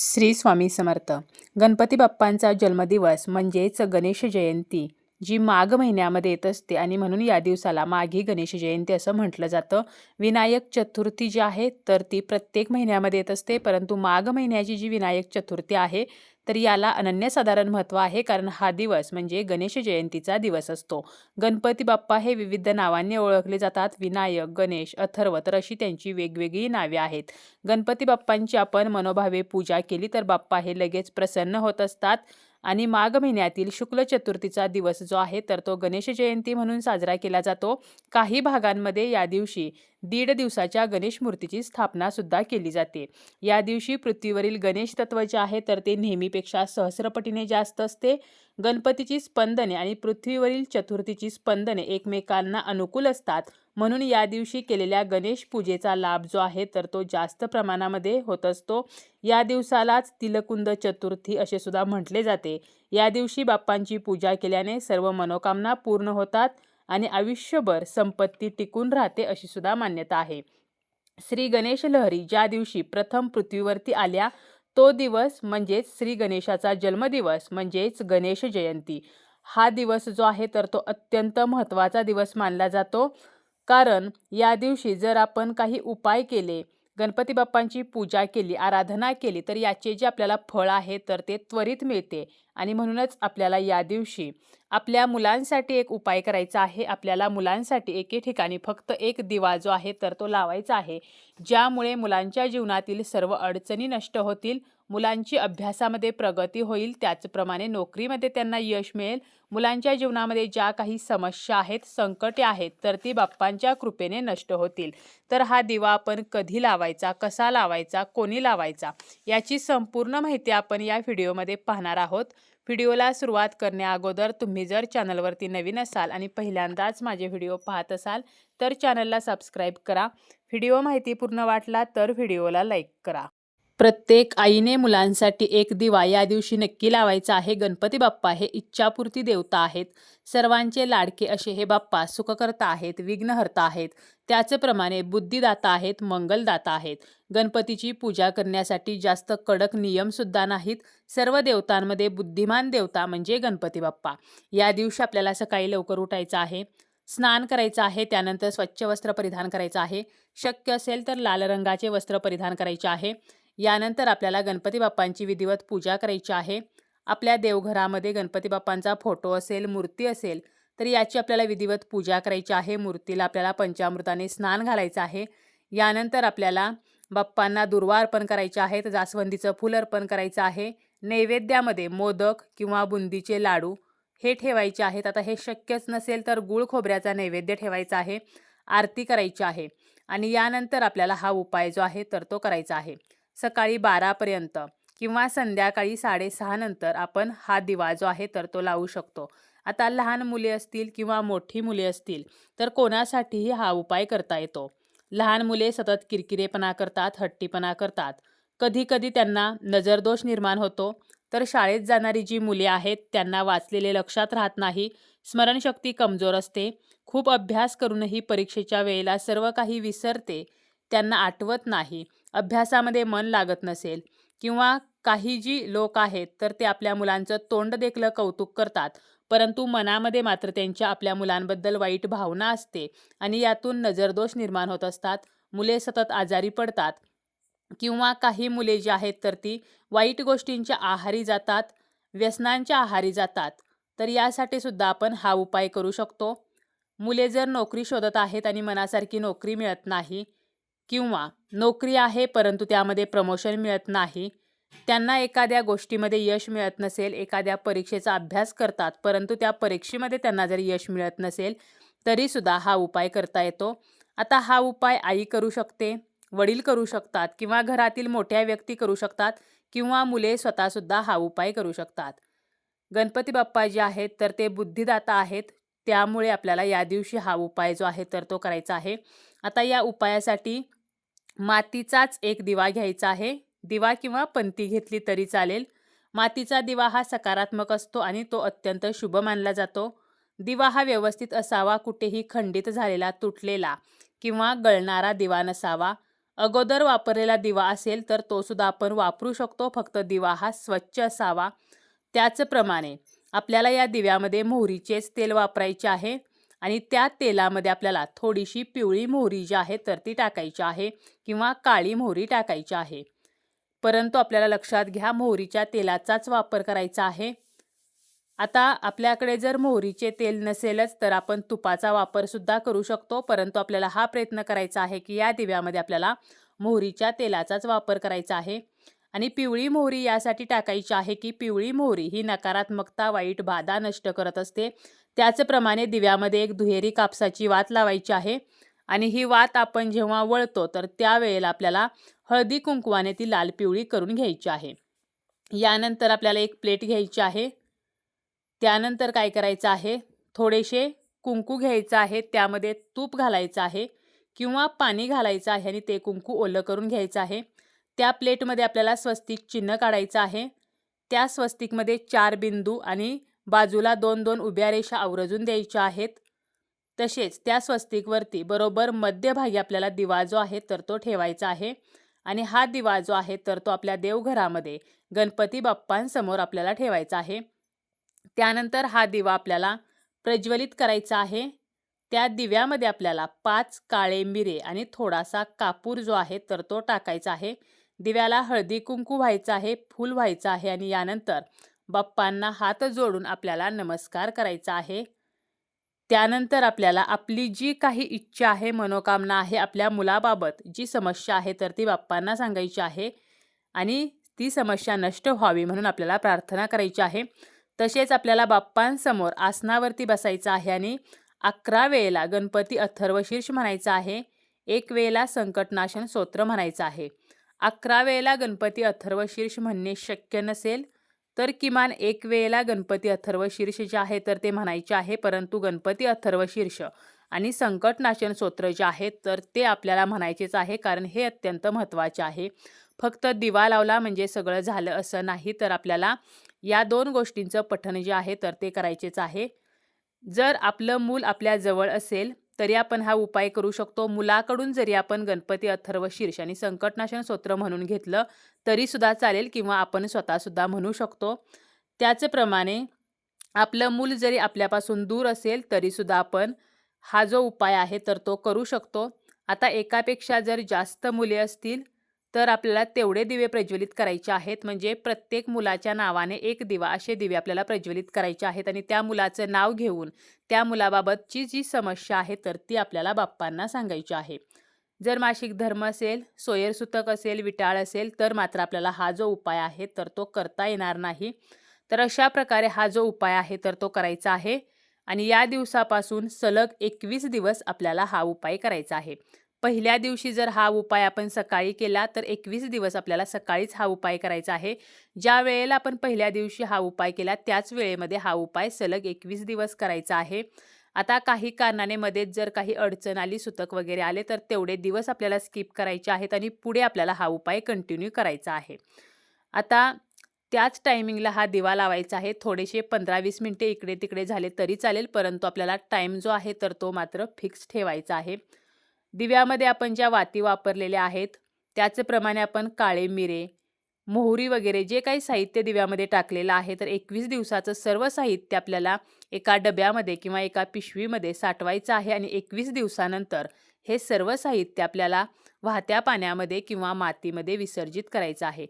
श्री स्वामी समर्थ. गणपती बाप्पांचा जन्मदिवस म्हणजेच गणेश जयंती जी माघ महिन्यामध्ये येत असते आणि म्हणून या दिवसाला माघी गणेश जयंती असं म्हटलं जातं. विनायक चतुर्थी जी आहे तर ती प्रत्येक महिन्यामध्ये येत असते परंतु माघ महिन्याची जी विनायक चतुर्थी आहे तर याला अनन्यसाधारण महत्त्व आहे कारण हा दिवस म्हणजे गणेश जयंतीचा दिवस असतो. गणपती बाप्पा हे विविध नावांनी ओळखले जातात. विनायक गणेश अथर्व तर अशी त्यांची वेगवेगळी नावे आहेत. गणपती बाप्पांची आपण मनोभावे पूजा केली तर बाप्पा हे लगेच प्रसन्न होत असतात. आणि माघ महिन्यातील शुक्ल चतुर्थीचा दिवस जो आहे तर तो गणेश जयंती म्हणून साजरा केला जातो. काही भागांमध्ये या दिवशी दीड दिवसाच्या गणेश मूर्तीची स्थापना सुद्धा केली जाते. या दिवशी पृथ्वीवरील गणेश तत्व जे आहे तर ते नेहमीपेक्षा सहस्रपटीने जास्त असते. गणपतीची स्पंदने आणि पृथ्वीवरील चतुर्थीची स्पंदने एकमेकांना अनुकूल असतात. म्हणून या दिवशी केलेल्या गणेश पूजेचा लाभ जो आहे तर तो जास्त प्रमाणामध्ये होत असतो. या दिवसालाच तिलकुंद चतुर्थी असे सुद्धा म्हटले जाते. या दिवशी बाप्पांची पूजा केल्याने सर्व मनोकामना पूर्ण होतात आणि आयुष्यभर संपत्ती टिकून राहते अशी सुद्धा मान्यता आहे. श्री गणेश लहरी ज्या दिवशी प्रथम पृथ्वीवरती आल्या तो दिवस म्हणजेच श्री गणेशाचा जन्मदिवस म्हणजेच गणेश जयंती. हा दिवस जो आहे तर तो अत्यंत महत्त्वाचा दिवस मानला जातो. कारण या दिवशी जर आपण काही उपाय केले गणपती बाप्पांची पूजा केली आराधना केली तर याचे जे आपल्याला फळ आहे तर ते त्वरित मिळते. आणि म्हणूनच आपल्याला या दिवशी आपल्या मुलांसाठी एक उपाय करायचा आहे. आपल्याला मुलांसाठी एके ठिकाणी फक्त एक दिवा जो आहे तर तो लावायचा आहे. ज्यामुळे मुलांच्या जीवनातील सर्व अडचणी नष्ट होतील मुलांची अभ्यासामध्ये प्रगती होईल त्याचप्रमाणे नोकरीमध्ये त्यांना यश मिळेल. मुलांच्या जीवनामध्ये ज्या काही समस्या आहेत संकटे आहेत तर ती बाप्पांच्या कृपेने नष्ट होतील. तर हा दिवा आपण कधी लावायचा कसा लावायचा कोणी लावायचा याची संपूर्ण माहिती आपण या व्हिडिओमध्ये पाहणार आहोत. व्हिडिओला सुरुवात करण्याअगोदर तुम्ही जर चॅनलवरती नवीन असाल आणि पहिल्यांदाच माझे व्हिडिओ पाहत असाल तर चॅनलला सबस्क्राईब करा. व्हिडिओ माहिती पूर्ण वाटला तर व्हिडिओला लाईक करा. प्रत्येक आईने मुलांसाठी एक दिवा या दिवशी नक्की लावायचा आहे. गणपती बाप्पा हे इच्छापूर्ती देवता आहेत. सर्वांचे लाडके असे हे बाप्पा सुखकर्ता आहेत विघ्नहर्ता आहेत. त्याचप्रमाणे बुद्धिदाता आहेत मंगलदाता आहेत. गणपतीची पूजा करण्यासाठी जास्त कडक नियमसुद्धा नाहीत. सर्व देवतांमध्ये बुद्धिमान देवता म्हणजे गणपती बाप्पा. या दिवशी आपल्याला सकाळी लवकर उठायचं आहे. स्नान करायचं आहे त्यानंतर स्वच्छ वस्त्र परिधान करायचं आहे. शक्य असेल तर लाल रंगाचे वस्त्र परिधान करायचे आहे. यानंतर आपल्याला गणपती बाप्पांची विधिवत पूजा करायची आहे. आपल्या देवघरामध्ये गणपती बाप्पांचा फोटो असेल मूर्ती असेल तर याची आपल्याला विधिवत पूजा करायची आहे. मूर्तीला आपल्याला पंचामृताने स्नान घालायचं आहे. यानंतर आपल्याला बाप्पांना दुर्वा अर्पण करायचे आहेत जास्वंदीचं फूल अर्पण करायचं आहे. नैवेद्यामध्ये मोदक किंवा बुंदीचे लाडू हे ठेवायचे आहेत. आता हे शक्यच नसेल तर गुळ खोबऱ्याचा नैवेद्य ठेवायचा आहे. आरती करायची आहे. आणि यानंतर आपल्याला हा उपाय जो आहे तर तो करायचा आहे. सकाळी बारापर्यंत किंवा संध्याकाळी साडेसहानंतर आपण हा दिवा जो आहे तर तो लावू शकतो. आता लहान मुले असतील किंवा मोठी मुले असतील तर कोणासाठीही हा उपाय करता येतो. लहान मुले सतत किरकिरेपणा करतात हट्टीपणा करतात. कधीकधी त्यांना नजरदोष निर्माण होतो. तर शाळेत जाणारी जी मुले आहेत त्यांना वाचलेले लक्षात राहत नाही स्मरणशक्ती कमजोर असते. खूप अभ्यास करूनही परीक्षेच्या वेळेला सर्व काही विसरते त्यांना आठवत नाही. अभ्यासामध्ये मन लागत नसेल किंवा काही जी लोक आहेत तर ते आपल्या मुलांचं तोंड देखलं कौतुक करतात. परंतु मनामध्ये मात्र त्यांच्या आपल्या मुलांबद्दल वाईट भावना असते आणि यातून नजरदोष निर्माण होत असतात. मुले सतत आजारी पडतात किंवा काही मुले जी आहेत तर ती वाईट गोष्टींच्या आहारी जातात व्यसनांच्या आहारी जातात. तर यासाठी सुद्धा आपण हा उपाय करू शकतो. मुले जर नोकरी शोधत आहेत आणि मनासारखी नोकरी मिळत नाही किंवा नोकरी आहे परंतु त्यामध्ये प्रमोशन मिळत नाही त्यांना एखाद्या गोष्टीमध्ये यश मिळत नसेल एखाद्या परीक्षेचा अभ्यास करतात परंतु त्या परीक्षेमध्ये त्यांना जर यश मिळत नसेल तरीसुद्धा हा उपाय करता येतो. आता हा उपाय आई करू शकते वडील करू शकतात किंवा घरातील मोठ्या व्यक्ती करू शकतात किंवा मुले स्वतःसुद्धा हा उपाय करू शकतात. गणपती बाप्पा जे आहेत तर ते बुद्धिदाता आहेत त्यामुळे आपल्याला या दिवशी हा उपाय जो आहे तर तो करायचा आहे. आता या उपायासाठी मातीचाच एक दिवा घ्यायचा आहे. दिवा किंवा पंती घेतली तरी चालेल. मातीचा दिवा हा सकारात्मक असतो आणि तो अत्यंत शुभ मानला जातो. दिवा हा व्यवस्थित असावा कुठेही खंडित झालेला तुटलेला किंवा गळणारा दिवा नसावा. अगोदर वापरलेला दिवा असेल तर तो सुद्धा आपण वापरू शकतो फक्त दिवा हा स्वच्छ असावा. त्याचप्रमाणे आपल्याला या दिव्यामध्ये मोहरीचेच तेल वापरायचे आहे. आणि त्या तेलामध्ये आपल्याला थोडीशी पिवळी मोहरी जी आहे तर ती टाकायची आहे किंवा काळी मोहरी टाकायची आहे. परंतु आपल्याला लक्षात घ्या मोहरीच्या तेलाचाच वापर करायचा आहे. आता आपल्याकडे जर मोहरीचे तेल नसेलच तर आपण तुपाचा वापरसुद्धा करू शकतो. परंतु आपल्याला हा प्रयत्न करायचा आहे की या दिव्यामध्ये आपल्याला मोहरीच्या तेलाचाच वापर करायचा आहे. आणि पिवळी मोहरी यासाठी टाकायची आहे की पिवळी मोहरी ही नकारात्मकता वाईट बाधा नष्ट करत असते. त्याचप्रमाणे दिव्यामध्ये एक दुहेरी कापसाची वात लावायची आहे. आणि ही वात आपण जेव्हा वळतो तर त्यावेळेला आपल्याला हळदी कुंकवाने ती लाल पिवळी करून घ्यायची आहे. यानंतर आपल्याला एक प्लेट घ्यायची आहे. त्यानंतर काय करायचं आहे? थोडेसे कुंकू घ्यायचं आहे. त्यामध्ये तूप घालायचं आहे किंवा पाणी घालायचं आहे आणि ते कुंकू ओलं करून घ्यायचं आहे. त्या प्लेटमध्ये आपल्याला स्वस्तिक चिन्ह काढायचं आहे. त्या स्वस्तिकमध्ये चार बिंदू आणि बाजूला दोन दोन उभ्या रेषा आवर्जून द्यायच्या आहेत. तसेच त्या स्वस्तिकवरती बरोबर मध्यभागी आपल्याला दिवा जो आहे तर तो ठेवायचा आहे. आणि हा दिवा जो आहे तर तो आपल्या देवघरामध्ये गणपती बाप्पांसमोर आपल्याला ठेवायचा आहे. त्यानंतर हा दिवा आपल्याला प्रज्वलित करायचा आहे. त्या दिव्यामध्ये आपल्याला पाच काळे मिरे आणि थोडासा कापूर जो आहे तर तो टाकायचा आहे. दिव्याला हळदी कुंकू व्हायचं आहे फूल व्हायचं आहे आणि यानंतर बाप्पांना हात जोडून आपल्याला नमस्कार करायचा आहे. त्यानंतर आपल्याला आपली जी काही इच्छा आहे मनोकामना आहे आपल्या मुलाबाबत जी समस्या आहे तर ती बाप्पांना सांगायची आहे. आणि ती समस्या नष्ट व्हावी म्हणून आपल्याला प्रार्थना करायची आहे. तसेच आपल्याला बाप्पांसमोर आसनावरती बसायचं आहे आणि अकरा वेळेला गणपती अथर्वशीर्ष म्हणायचं आहे. एक वेळेला संकटनाशन स्तोत्र म्हणायचं आहे. अकरा वेळेला गणपती अथर्वशीर्ष म्हणणे शक्य नसेल तर किमान एक वेळेला गणपती अथर्वशीर्ष जे आहे तर ते म्हणायचे आहे परंतु गणपती अथर्वशीर्ष आणि संकटनाशन स्तोत्र जे आहेत तर ते आपल्याला म्हणायचेच आहे कारण हे अत्यंत महत्त्वाचे आहे. फक्त दिवा लावला म्हणजे सगळं झालं असं नाही तर आपल्याला या दोन गोष्टींचं पठण जे आहे तर ते करायचेच आहे. जर आपलं मूल आपल्या जवळ असेल तरी आपण हा उपाय करू शकतो. मुलाकडून जरी आपण गणपती अथर्व शीर्ष आणि संकटनाशन स्तोत्र म्हणून घेतलं तरीसुद्धा चालेल किंवा आपण स्वतःसुद्धा म्हणू शकतो. त्याचप्रमाणे आपलं मूल जरी आपल्यापासून दूर असेल तरीसुद्धा आपण हा जो उपाय आहे तर तो करू शकतो. आता एकापेक्षा जर जास्त मुले असतील तर आपल्याला तेवढे दिवे प्रज्वलित करायचे आहेत. म्हणजे प्रत्येक मुलाच्या नावाने एक दिवा असे दिवे आपल्याला प्रज्वलित करायचे आहेत. आणि त्या मुलाचं नाव घेऊन त्या मुलाबाबतची जी समस्या आहे तर ती आपल्याला बाप्पांना सांगायची आहे. जर मासिक धर्म असेल सोयरसुतक असेल विटाळ असेल तर मात्र आपल्याला हा जो उपाय आहे तर तो करता येणार नाही. तर अशा प्रकारे हा जो उपाय आहे तर तो करायचा आहे. आणि या दिवसापासून सलग एकवीस दिवस आपल्याला हा उपाय करायचा आहे. पहिल्या दिवशी जर हा उपाय आपण सकाळी केला तर एकवीस दिवस आपल्याला सकाळीच हा उपाय करायचा आहे. ज्या वेळेला आपण पहिल्या दिवशी हा उपाय केला त्याच वेळेमध्ये हा उपाय सलग एकवीस दिवस करायचा आहे. आता काही कारणाने मध्येच जर काही अडचण आली सुतक वगैरे आले तर तेवढे दिवस आपल्याला स्किप करायचे आहेत आणि पुढे आपल्याला हा उपाय कंटिन्यू करायचा आहे. आता त्याच टायमिंगला हा दिवा लावायचा आहे. थोडेसे पंधरा वीस मिनटे इकडे तिकडे झाले तरी चालेल परंतु आपल्याला टाईम जो आहे तर तो मात्र फिक्स ठेवायचा आहे. दिव्यामध्ये आपण ज्या वाती वापरलेल्या आहेत त्याचप्रमाणे आपण काळे मिरे मोहरी वगैरे जे काही साहित्य दिव्यामध्ये टाकलेलं आहे तर एकवीस दिवसाचं सर्व साहित्य आपल्याला एका डब्यामध्ये किंवा एका पिशवीमध्ये साठवायचं आहे आणि एकवीस दिवसानंतर हे सर्व साहित्य आपल्याला वाहत्या पाण्यामध्ये किंवा मातीमध्ये विसर्जित करायचं आहे.